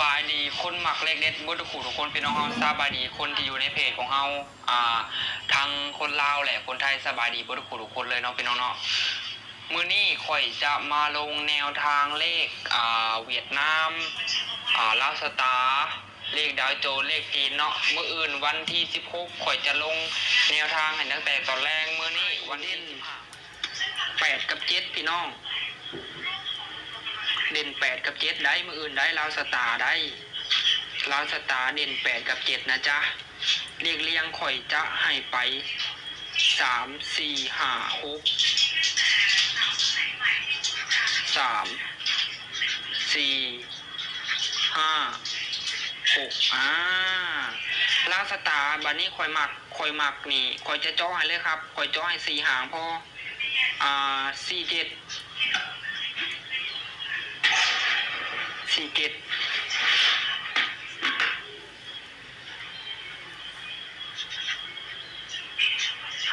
บายดีคนหมักเล็กเด็ดบุตรขู่ทุกคนพี่น้องเฮาสบายดีคนที่อยู่ในเพจของเฮาอ่าทางคนลาวแหละคนไทยสบายดีบุตรขู่ทุกคนเลยเนาะพี่น้องเนาะมื้อนี้ข่อยจะมาลงแนวทางเลขอ่าเวียดนามอ่าลาวสตาร์เลขดาวโจนเลขจีนเนาะเมื้ออื่นวันที่ 16ข่อยจะลงแนวทางให้ตั้งแต่ตอนแรกมื้อนี้วันที่8กับ7พี่น้อง เด่นแปดกับเจ็ดได้มืออื่นได้ลาวสตาร์ได้ลาวสตาร์เด่นแปดกับเจ็ดนะจ๊ะเรียงเรียงข่อยจะให้ไปสามสี่ห้าหกสามสี่ห้าหกอ่าลาวสตาร์บัดนี้ข่อยหมักข่อยหมักนี่ข่อยจะจ้อให้เลยครับข่อยจ้อให้สี่หางพออ่าสี่เจ็ด สี่เจ็ด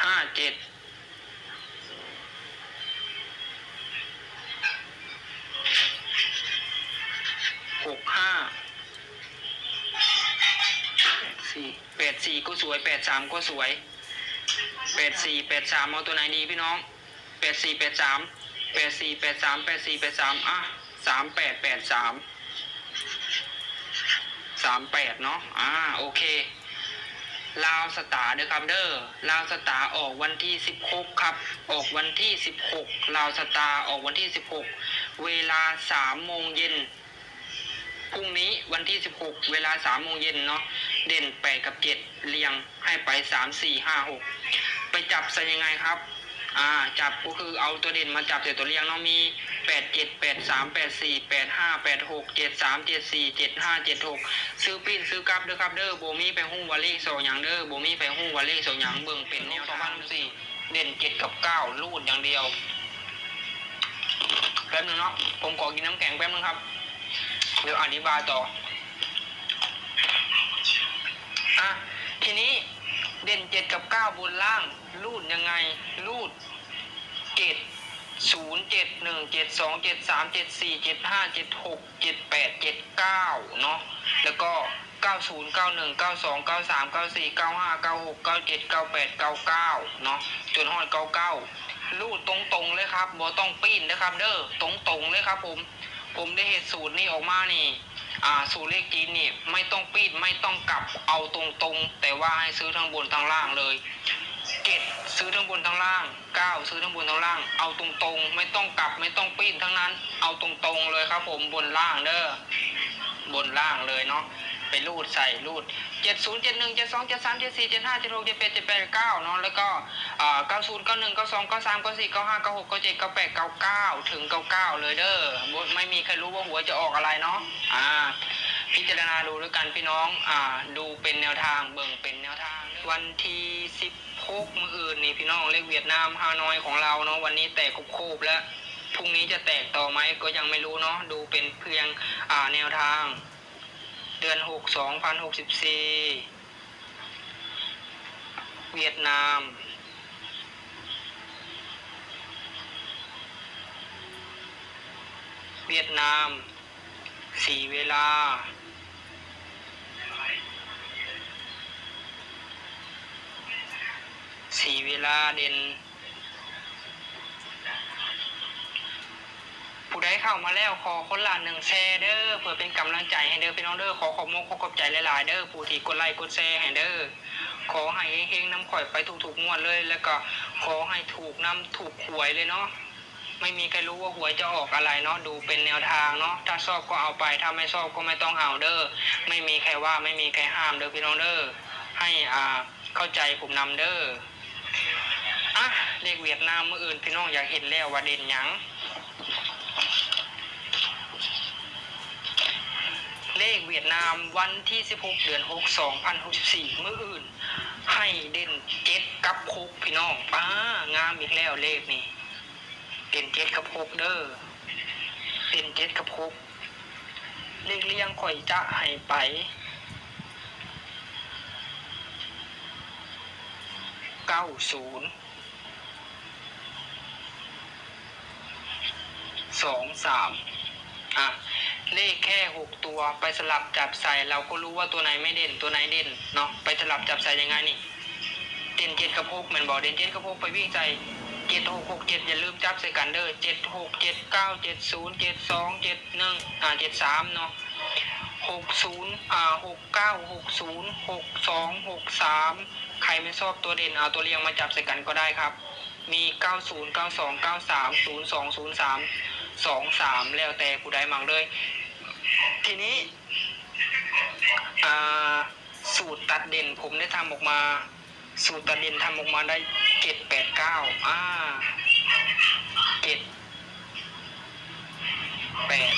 ห้าเจ็ดหกห้าสี่แปดสี่ก็สวยแปดสามก็สวยแปดสี่แปดสามเอาตัวไหนดีพี่น้องแปดสี่แปดสามแปดสี่แปดสามแปดสี่แปดสามอะสามแปดแปดสาม สามแปดเนาะอ่าโอเคลาวสตาร์เด้อครับเด้อลาวสตาร์ออกวันที่สิบหกครับ ออกวันที่สิบหกลาวสตาร์ออกวันที่สิบหกเวลาสามโมงเย็นพรุ่งนี้วันที่16เวลา3โมงเย็นเนาะเด่น8กับ7เรียงให้ไป3 4 5 6ไปจับใส่ยังไงครับ อ่าจับก็คือเอาตัวเด่นมาจับใส่ตัวเรียงเนาะมี 8 7 8 3 8 4 8 5 8 6 7 3 7 4 7 5 7 6ซื้อปิ้นซื้อกลับเด้อครับเด้อโบมี่ไปหุ้งวาเลขโซหยังเด้อโบมี่ไปหุ้งวาเลขโซหยังเบิ่งเป็นแนว2004เด่น7กับ9ลูดอย่างเดียวแป๊บนึงเนาะผมขอกินน้ำแข็งแป๊บนึงครับเดี๋ยวอธิบายต่ออะทีนี้เด่นเจ็ดกับเก้าบนล่าง รูดยังไง รูดเจ็ด ศูนย์เจ็ดหนึ่งเจ็ดสองเจ็ดสามเจ็ดสี่เจ็ดห้าเจ็ดหกเจ็ดแปดเจ็ดเก้าเนาะแล้วก็เก้าศูนย์เก้าหนึ่งเก้าสองเก้าสามเก้าสี่เก้าห้าเก้าหกเก้าเจ็ดเก้าแปดเก้าเก้าเนาะจนฮอดเก้าเก้ารูดตรงๆเลยครับบ่ต้องปีนนะครับ เด้อตรงๆเลยครับ ผม ผมได้เหตุสูตรนี้ออกมานี่ อ่า สูตรเลขจีนนี่ไม่ต้องปีดไม่ต้องกลับเอาตรงๆ แต่ว่าให้ซื้อทั้งบนทั้งล่างเลยเจ็ด ซื้อทั้งบนทั้งล่างก้าวซื้อทั้งบนทั้งล่าง เอาตรงๆ ไม่ต้องกลับไม่ต้องปิ้นทั้งนั้น เอาตรงๆเลยครับ ผมบนล่างเด้อบนล่างเลยเนาะไปรูดใส่รูด 70 71 72 73 74 75 76 78 78 9เนาะแล้วก็90 91 92 93 94 95 96 97 98 99 ถึง 99 เลยเด้อบไม่มีใครรู้ว่าหัวจะออกอะไรเนาะอ่าพิจารณาดูแล้วกันพี่น้องอ่าดูเป็นแนวทางเบิ่งเป็นแนวทางวันที่10 คกมืออื่นนี่พี่น้องเลขเวียดนามฮานอยของเราเนาะวันนี้แตกคุบคูบแล้วพรุ่งนี้จะแตกต่อไหมก็ยังไม่รู้เนาะดูเป็นเพียงอ่าแนวทาง เดือนหกสองพันหกสิบสี่เวียดนามเวียดนาม สี่เวลา เวลาเด่น ผู้ใดเข้ามาแล้วขอคนละหนึ่งแชร์เด้อเพื่อเป็นกำลังใจให้เด้อพี่น้องเด้อขอขอบมกขอขอบใจหลายๆเด้อผู้ที่กดไลค์กดแชร์ให้เด้อขอให้เฮงๆน้ำข่อยไปถูกๆงวดเลย แล้วก็ขอให้ถูกน้ำถูกหวยเลยเนาะไม่มีใครรู้ว่าหวยจะออกอะไรเนาะดูเป็นแนวทางเนาะถ้าชอบก็เอาไปถ้าไม่ชอบก็ไม่ต้องเอาเด้อไม่มีใครว่าไม่มีใครห้ามเด้อพี่น้องเด้อให้อ่าเข้าใจผมนำเด้อ เลขเวียดนามเมื่ออื่นพี่น้องอยากเห็นแล้วว่าเด่นหยังเลขเวียดนามวันที่ 16 เดือน 6 2064 มื้ออื่น ให้เด่นเจ็ดกับคุกพี่น้องป้างามอีกแล้วเลขนี่เด่นเจ็ดกับหกเด้อเด่นเจ็ดกับหกเลขเลี่ยงข่อยจะให้ไป เก้าศูนย์ สองสามอะเลขแค่หกตัวไปสลับจับใส่เราก็รู้ว่าตัวไหนไม่เด่นตัวไหนเด่นเนาะไปสลับจับใส่ยังไงนี่ เด่นเจ็ดกับหกเหมือนบอกเด่นเจ็ดกับหกไปวิ่งใส่เจ็ดหกหกเจ็ดอย่าลืมจับใส่กันเด้อเจ็ดหกเจ็ดเก้าเจ็ดศูนย์เจ็ดสองเจ็ดหนึ่งอ่าเจ็ดสามเนาะหกศูนย์อ่าหกเก้าหกศูนย์หกสองหกสามใครไม่ชอบตัวเด่นเอาตัวเรียงมาจับใส่กันก็ได้ครับ มีเก้าศูนย์เก้าสองเก้าสามศูนย์สองศูนย์สาม สองสามแล้วแต่ผู้ใดมังเลย ทีนี้สูตรตัดเด่นผมได้ทำออกมา สูตรตัดเด่นทำออกมาได้เจ็ดแปดเก้าอ่าเจ็ดแปด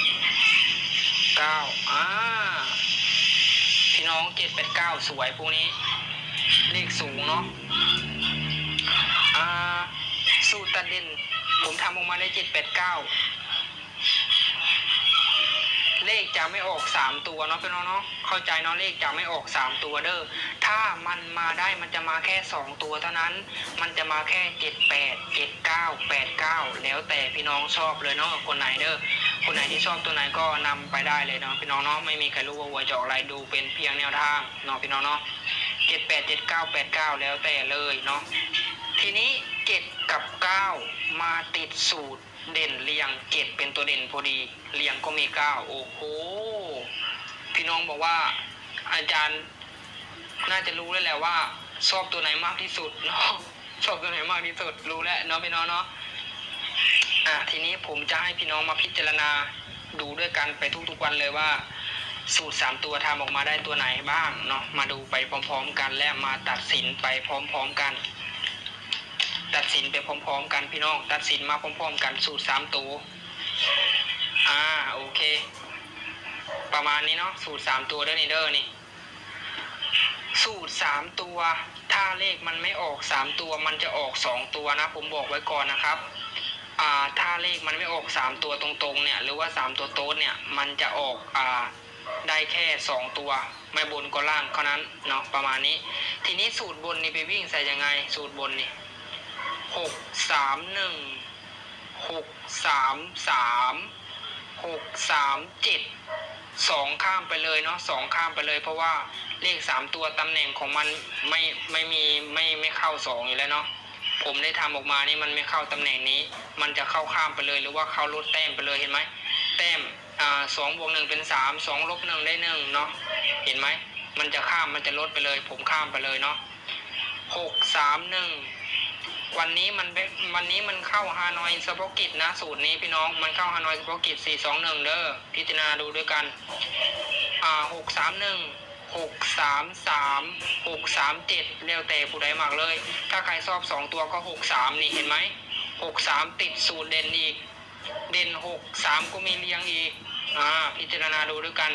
เก้าอ่าพี่น้องเจ็ดแปดเก้าสวยพวกนี้ เลขสูงเนาะอ่าสูตรตัดเด่นผมทำออกมาได้เจ็ดแปดเก้า ขจะไม่ออกสามตัวเนาะพี่น้องเนาะเข้าใจเนาะเลขจะไม่ออกสามตัวเด้อถ้ามันมาได้มันจะมาแค่สองตัวเท่านั้น มันจะมาแค่เจ็ดแปดเจ็ดเก้าแปดเก้าแล้วแต่พี่น้องชอบเลยเนาะคนไหนเด้อคนไหนที่ชอบตัวไหนก็นำไปได้เลยเนาะพี่น้องเนาะไม่มีใครรู้ว่าวัวจะออกอะไรดูเป็นเพียงแนวทางเนาะพี่น้องเนาะเจ็ดแปดเจ็ดเก้าแปดเก้าแล้วแต่เลยเนาะทีนี้เจ็ดกับเก้ามาติดสูตร เด่นเรียงเจ็ดเป็นตัวเด่นพอดี เรียงก็มีเก้าโอ้โห พี่น้องบอกว่า อาจารย์น่าจะรู้แล้วแหละว่าชอบตัวไหนมากที่สุดเนาะชอบตัวไหนมากที่สุดรู้แล้วเนาะพี่น้องเนาะอะทีนี้ผมจะให้พี่น้องมาพิจารณาดูด้วยกันไปทุกๆวันเลยว่า สูตรสามตัวทำออกมาได้ตัวไหนบ้างเนาะมาดูไปพร้อม ๆ กันและมาตัดสินไปพร้อม ๆ กัน ตัดสินไปพร้อมๆ กันพี่น้อง ตัดสินมาพร้อมๆ กันสูตรสามตัว อ่าโอเค ประมาณนี้เนาะสูตรสามตัวเด้อนี่เด้อนี่ สูตรสามตัว ถ้าเลขมันไม่ออกสามตัวมันจะออกสองตัวนะ ผมบอกไว้ก่อนนะครับอ่าถ้าเลขมันไม่ออกสามตัวตรงๆเนี่ยหรือว่าสามตัวโต๊ดเนี่ยมันจะออกอ่าได้แค่สองตัว ไม่บนก็ล่างเท่านั้นเนาะประมาณนี้ ทีนี้สูตรบนนี่ไปวิ่งใส่ยังไง สูตรบนนี่ หกสามหนึ่งหกสามสามหกสามเจ็ดสองข้ามไปเลยเนาะสองข้ามไปเลย เพราะว่าเลขสามตัวตำแหน่งของมันไม่ไม่มีไม่ไม่เข้าสองอยู่แล้วเนาะผมได้ทำออกมานี่มันไม่เข้าตำแหน่งนี้ มันจะเข้าข้ามไปเลยหรือว่าเข้าลดแต้มไปเลยเห็นไหมแต้มอ่าสองบวกหนึ่งเป็นสามสองลบหนึ่งได้หนึ่งเนาะเห็นไหมมันจะข้ามมันจะลดไปเลย ผมข้ามไปเลยเนาะหกสามหนึ่ง วันนี้มันเป็นวันนี้มันเข้าฮานอยสปอกิจนะ สูตรนี้พี่น้องมันเข้าฮานอยสปอกิจสี่สองหนึ่งเด้อพิจารณาดูด้วยกัน อ่าหกสามหนึ่งหกสามสามหกสามเจ็ดเรียวแต่ผู้ใดมากเลย ถ้าใครชอบสองตัวก็หกสามนี่เห็นไหมหกสามติดสูตรเด่นอีก เด่นหกสามก็มีเรียงอีก อ่า พิจารณาดูด้วยกัน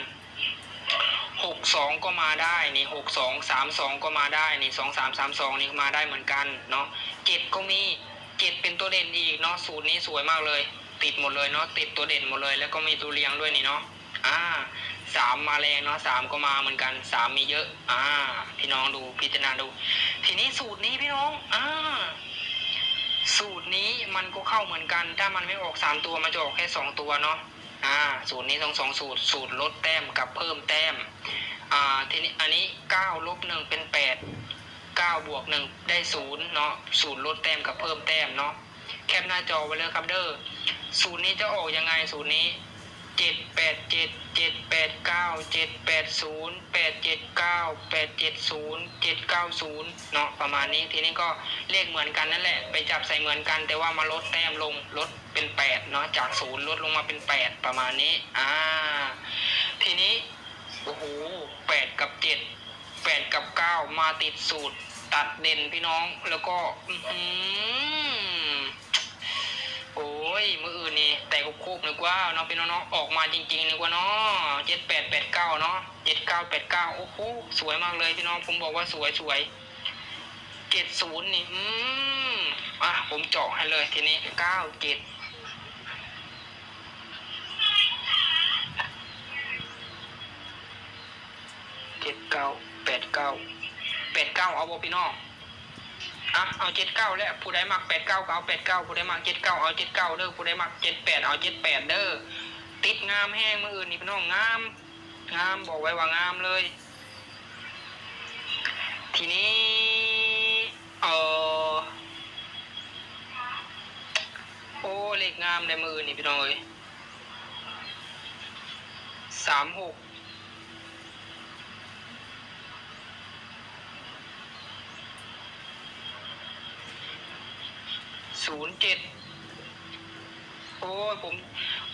หกสองก็มาได้นี่หกสองสามสองก็มาได้นี่สองสามสามสองนี่มาได้เหมือนกันเนาะเจ็ดก็มีเจ็ดเป็นตัวเด่นอีกเนาะสูตรนี้สวยมากเลย ติดหมดเลยเนาะติดตัวเด่นหมดเลย แล้วก็มีตัวเรียงด้วยนี่เนาะอ่าสามมาแรงเนาะสามก็มาเหมือนกันสามมีเยอะ อ่า พี่น้องดูพิจารณาดู ทีนี้สูตรนี้พี่น้องอ่าสูตรนี้มันก็เข้าเหมือนกัน ถ้ามันไม่ออกสามตัวมันจะออกแค่สองตัวเนาะ อ่าสูตรนี้ต้องสองสูตร สูตรลดแต้มกับเพิ่มแต้มอ่าทีนี้อันนี้เก้าลบหนึ่งเป็นแปดเก้าบวกหนึ่งได้ศูนย์เนาะสูตรลดแต้มกับเพิ่มแต้มเนาะแคปหน้าจอไว้เลยครับเด้อสูตรนี้จะออกยังไงสูตรนี้ เจ็ดแปดเจ็ดเจ็ดแปดเก้าเจ็ดแปดศูนย์แปดเจ็ดเก้าแปดเจ็ดศูนย์เจ็ดเก้าศูนย์เนาะประมาณนี้ทีนี้ก็เลขเหมือนกันนั่นแหละ ไปจับใส่เหมือนกัน แต่ว่ามาลดแต้มลงลดเป็นแปดเนาะจากศูนย์ลดลงมาเป็นแปดประมาณนี้อ่าทีนี้โอ้โหแปดกับเจ็ดแปดกับเก้ามาติดสูตรตัดเด่นพี่น้องแล้วก็อื้อหือโอ้ย มืออื่นนี่ แต่คุบคุบนึกว่าเนาะพี่น้องออกมาจริงๆนึกว่าเนาะเจ็ดแปดแปดเก้าเนาะเจ็ดเก้าแปดเก้าโอ้โหสวยมากเลยพี่น้องผมบอกว่าสวยสวยเจ็ดศูนย์นี่อืมอะผมเจาะให้เลยทีนี้เก้าเจ็ดเจ็ดเก้าแปดเก้าแปดเก้าเอาบ่พี่น้อง อะเอาเจ็ดเก้าแล้วผู้ใดมักแปดเก้าก็เอาแปดเก้าผู้ใดมักเจ็ดเก้าเอาเจ็ดเก้าเด้อผู้ใดมักเจ็ดแปดเอาเจ็ดแปดเด้อติดงามแห้งมืออื่นนี่พี่น้องงาม งามบอกไว้ว่างามเลย ทีนี้เออโอ้เลขงามในมือนี่พี่น้องเอ้ยสามหก ศูนย์เจ็ดโอ้ยผม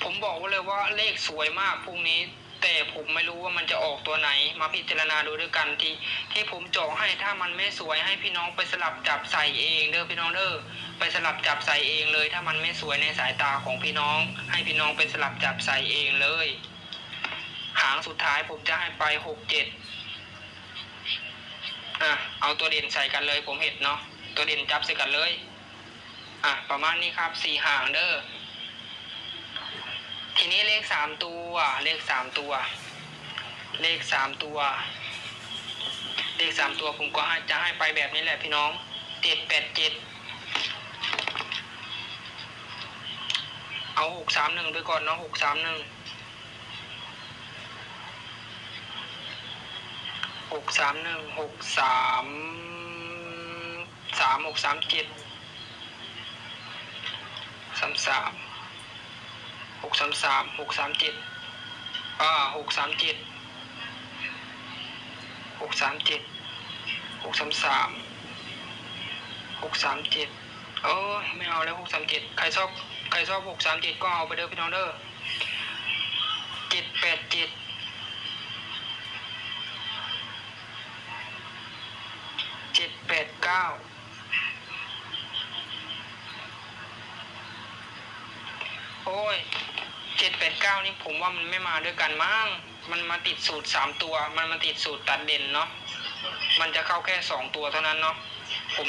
ผมบอกไว้เลยว่าเลขสวยมากพรุ่งนี้ แต่ผมไม่รู้ว่ามันจะออกตัวไหน มาพิจารณาดูด้วยกันที่ที่ผมจาะให้ถ้ามันไม่สวยให้พี่น้องไปสลับจับใส่เองเด้อพี่น้องเด้อไปสลับจับใส่เองเลย ถ้ามันไม่สวยในสายตาของพี่น้อง ให้พี่น้องไปสลับจับใส่เองเลยหางสุดท้ายผมจะให้ไปหกเจ็ดอะเอาตัวเด่นใส่กันเลย ผมเห็นเนาะตัวเด่นจับใส่กันเลย อะประมาณนี้ครับสี่หางเด้อทีนี้เลขสามตัว เลขสามตัว เลขสามตัว เลขสามตัวผมก็จะให้ไปแบบนี้แหละพี่น้องเจ็ดแปดเจ็ดเอาหกสามหนึ่งไปก่อนเนาะหกสามหนึ่งหกสามหนึ่งหกสามสามหกสามเจ็ด สามสามหกสามสามหกสามเจ็ดอ่าหกสามเจ็ดหกสามเจ็ดหกสามสามหกสามเจ็ดเออไม่เอาแล้วหกสามเจ็ดใครชอบใครชอบหกสามเจ็ดก็เอาไปเด้อพี่น้องเด้อเจ็ดแปดเจ็ดเจ็ดแปดเก้า อ้ยเจ็ดแปดเก้านี่ผมว่ามันไม่มาด้วยกันมั้งมันมาติดสูตรสามตัว มันมาติดสูตรตัดเด่นเนาะมันจะเข้าแค่สองตัวเท่านั้นเนาะผม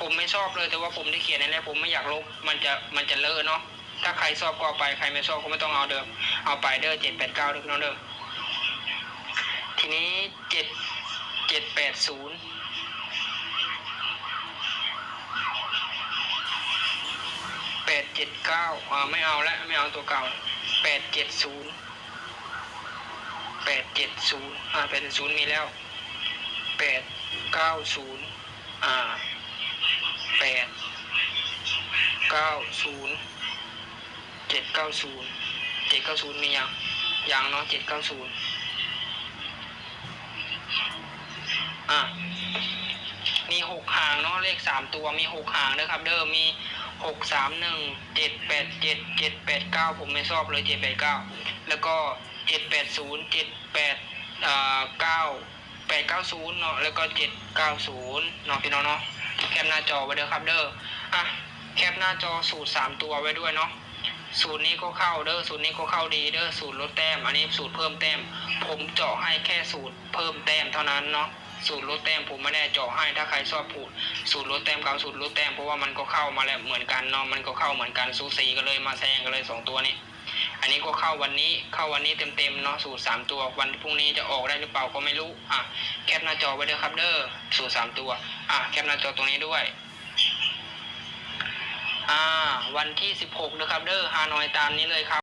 ผมไม่ชอบเลยแต่ว่าผมที่เขียนในนี้ผมไม่อยากลบมันจะมันจะเลอะเนาะถ้าใครชอบก็เอาไปใครไม่ชอบก็ไม่ต้องเอาเดิมเอาไปเด้อเจ็ดแปดเก้าเด้อน้องเด้อทีนี้เจ็ดเจ็ดแปดศูนย์ แป ดเจ็ดเก้าอ่าไม่เอาแล้วไม่เอาตัวเก่าแปดเจ็ดศูนย์แปดเจ็ดศูนย์อ่าแปดเจ็ดศูนย์มีแล้วแปดเก้าศูนย์อ่าแปดเก้าศูนย์เจ็ดเก้าศูนย์เจ็ดเก้าศูนย์มียังยังเนาะเจ็ดเก้าศูนย์อะมีหกหางเนาะเลขสามตัวมีหกหางนะครับ เดิมมี หกสามหนึ่งเจ็ดแปดเจ็ดเจ็ดแปดเก้าผมไม่ชอบเลยเจ็ดแปดเก้าแล้วก็เจ็ดแปดศูนย์เจ็ดแปดเก้าแปดเก้าศูนย์เนาะแล้วก็เจ็ดเก้าศูนย์เนาะพี่น้องเนาะแคปหน้าจอไว้เด้อครับเด้ออะแคปหน้าจอสูตรสามตัวไว้ด้วยเนาะสูตรนี้ก็เข้าเด้อสูตรนี้ก็เข้าดีเด้อสูตรลดแต้ม อันนี้สูตรเพิ่มแต้ม ผมเจาะให้แค่สูตรเพิ่มแต้มเท่านั้นเนาะ สูตรลดแต้มผมไม่ได้เจาะให้ถ้าใครชอบพูดสูตรลดแต้มกับสูตรลดแต้มเพราะว่ามันก็เข้ามาแล้วเหมือนกันเนาะมันก็เข้าเหมือนกันสูสีกันเลยมาแซงกันเลยสองตัวนี้ อันนี้ก็เข้าวันนี้เข้าวันนี้เต็มๆเนาะสูตรสามตัววันพรุ่งนี้จะออกได้หรือเปล่าก็ไม่รู้อะแคปหน้าจอไว้เด้วยครับเด้อสูตรสามตัวอะแคปหน้าจอตรงนี้ด้วยอ่าวันที่สิบหกนะครับเด้อฮานอยตามนี้เลยครับ